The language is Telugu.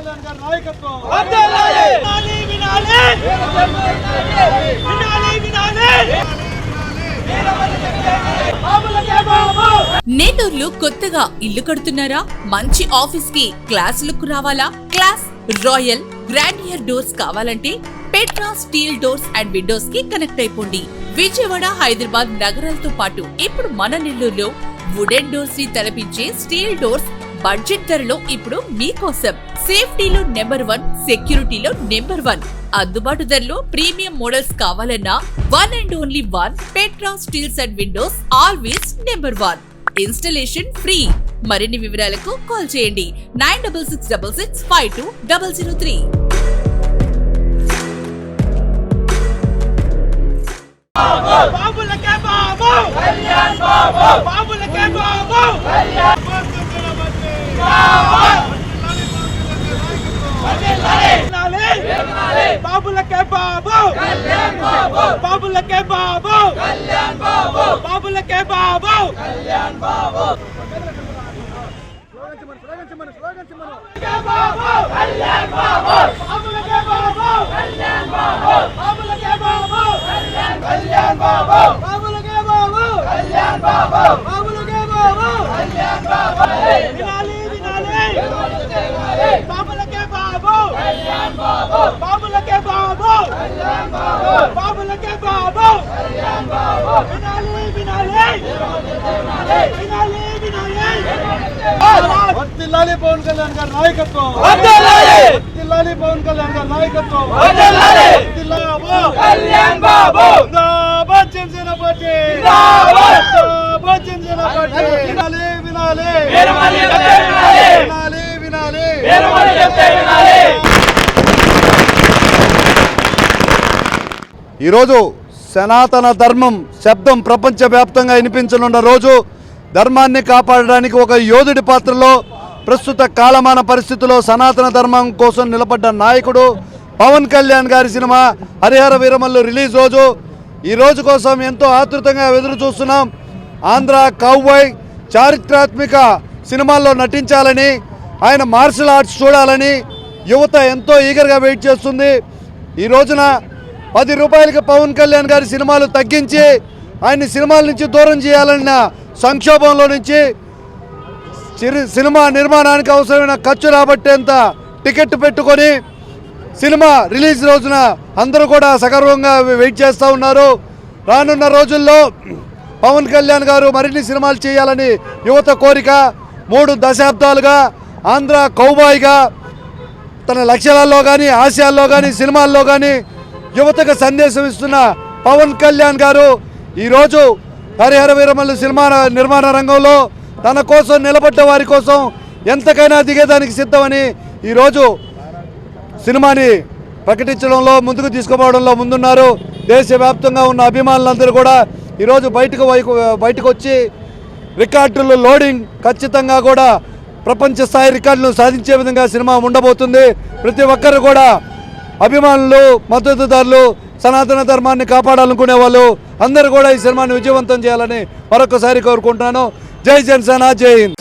కళ్యాణ్ గారి నాయకత్వం. వినాలి వినాలి! వినాలి వినాలి! బాబులకే బాబు నేటూర్లు కొత్తగా ఇల్లు కడుతున్నారా? మంచి ఆఫీస్కి క్లాస్ లుక్ రావాలా? క్లాస్ రాయల్ గ్రాండియర్ డోర్స్ కావాలంటే పెట్రా స్టీల్ డోర్స్ అండ్ విండోస్కి కనెక్ట్ అయిపోండి. విజయవాడ హైదరాబాద్ నగరాలతో పాటు ఇప్పుడు మన నెల్లూరులో వుడెన్ డోర్స్ని తలపించే స్టీల్ డోర్స్ బడ్జెట్ ధరలో ఇప్పుడు మీకోసం సేఫ్టీలో నెంబర్ వన్ సెక్యూరిటీలో నెంబర్ వన్. అందుబాటు ధరలో ప్రీమియం మోడల్స్ కావాలన్నా one and only one Petra steels and windows always number one. Installation free. మరిన్ని వివరాలకు కాల్ చేయండి. Nine double six double six five two double zero three. Babu! Babu బాబులకే Babu Kalyan బాబులకే బాబు కళ్యాణ్ బాబు బాబులకే బాబు కళ్యాణ్ బాబు బాబులకే బాబు కళ్యాణ్ బాబు బాబు కళ్యాణ్ బాబు బాబులకే బాబు కళ్యాణ్ బాబు బాబులకే బాబు కళ్యాణ్ కళ్యాణ్ బాబు బాబులకే బాబు కళ్యాణ్ బాబు! బాబులకే బాబు! కళ్యాణ్ బాబు! వినాలి వినాలి! బాబులకే బాబు! బాబులకే బాబు! బాబులకే బాబు వినాలి వినాలి వినాలి వినాలి వర్తిల్లాలి పవన్ కళ్యాణ్ గారి నాయకత్వం! వర్తిల్లాలి పవన్ కళ్యాణ్ గారి నాయకత్వం! వర్తిల్లాలి! కళ్యాణ్ బాబు జిందాబాద్ జనసేన పార్టీ జిందాబాద్! జిందాబాద్ జనసేన పార్టీ వినాలి వినాలి వీరమల్లి చెప్తే వినాలి! వినాలి వినాలి వీరమల్లి చెప్తే వినాలి! ఈరోజు సనాతన ధర్మం శబ్దం ప్రపంచవ్యాప్తంగా వినిపించనున్న రోజు ధర్మాన్ని కాపాడడానికి ఒక యోధుడి పాత్రలో ప్రస్తుత కాలమాన పరిస్థితుల్లో సనాతన ధర్మం కోసం నిలబడ్డ నాయకుడు పవన్ కళ్యాణ్ గారి సినిమా హరిహర వీరమల్లు రిలీజ్ రోజు. ఈ రోజు కోసం ఎంతో ఆతృతంగా ఎదురు చూస్తున్నాం. ఆంధ్ర కౌబాయ్ చారిత్రాత్మక సినిమాల్లో నటించాలని ఆయన మార్షల్ ఆర్ట్స్ చూడాలని యువత ఎంతో ఈగర్గా వెయిట్ చేస్తుంది. ఈ రోజున పది రూపాయలకి పవన్ కళ్యాణ్ గారి సినిమాలు తగ్గించి ఆయన్ని సినిమాల నుంచి దూరం చేయాలన్న సంక్షోభంలో నుంచి చిరు- సినిమా నిర్మాణానికి అవసరమైన ఖర్చు రాబట్టేంత టికెట్ పెట్టుకొని సినిమా రిలీజ్ రోజున అందరూ కూడా సగర్వంగా వెయిట్ చేస్తూ ఉన్నారు. రానున్న రోజుల్లో పవన్ కళ్యాణ్ గారు మరిన్ని సినిమాలు చేయాలని యువత కోరిక. మూడు దశాబ్దాలుగా ఆంధ్ర కౌబాయిగా తన లక్ష్యాలలో కానీ ఆశయాల్లో కానీ సినిమాల్లో కానీ యువతకు సందేశం ఇస్తున్న పవన్ కళ్యాణ్ గారు ఈరోజు హరిహర వీరమల్లు సినిమా నిర్మాణ రంగంలో తన కోసం నిలబడ్డ వారి కోసం ఎంతకైనా దిగేదానికి సిద్ధమని ఈరోజు సినిమాని ప్రకటించడంలో ముందుకు తీసుకుపోవడంలో ముందున్నారు. దేశవ్యాప్తంగా ఉన్న అభిమానులందరూ కూడా ఈరోజు బయటకు వైపు బయటకు వచ్చి రికార్డులు లోడింగ్ ఖచ్చితంగా కూడా ప్రపంచ స్థాయి రికార్డులను సాధించే విధంగా సినిమా ఉండబోతుంది. ప్రతి ఒక్కరు కూడా అభిమానులు మద్దతుదారులు సనాతన ధర్మాన్ని కాపాడాలనుకునే వాళ్ళు అందరూ కూడా ఈ సినిమాని విజయవంతం చేయాలని మరొకసారి కోరుకుంటున్నాను. జై జనసేన జై హింద్.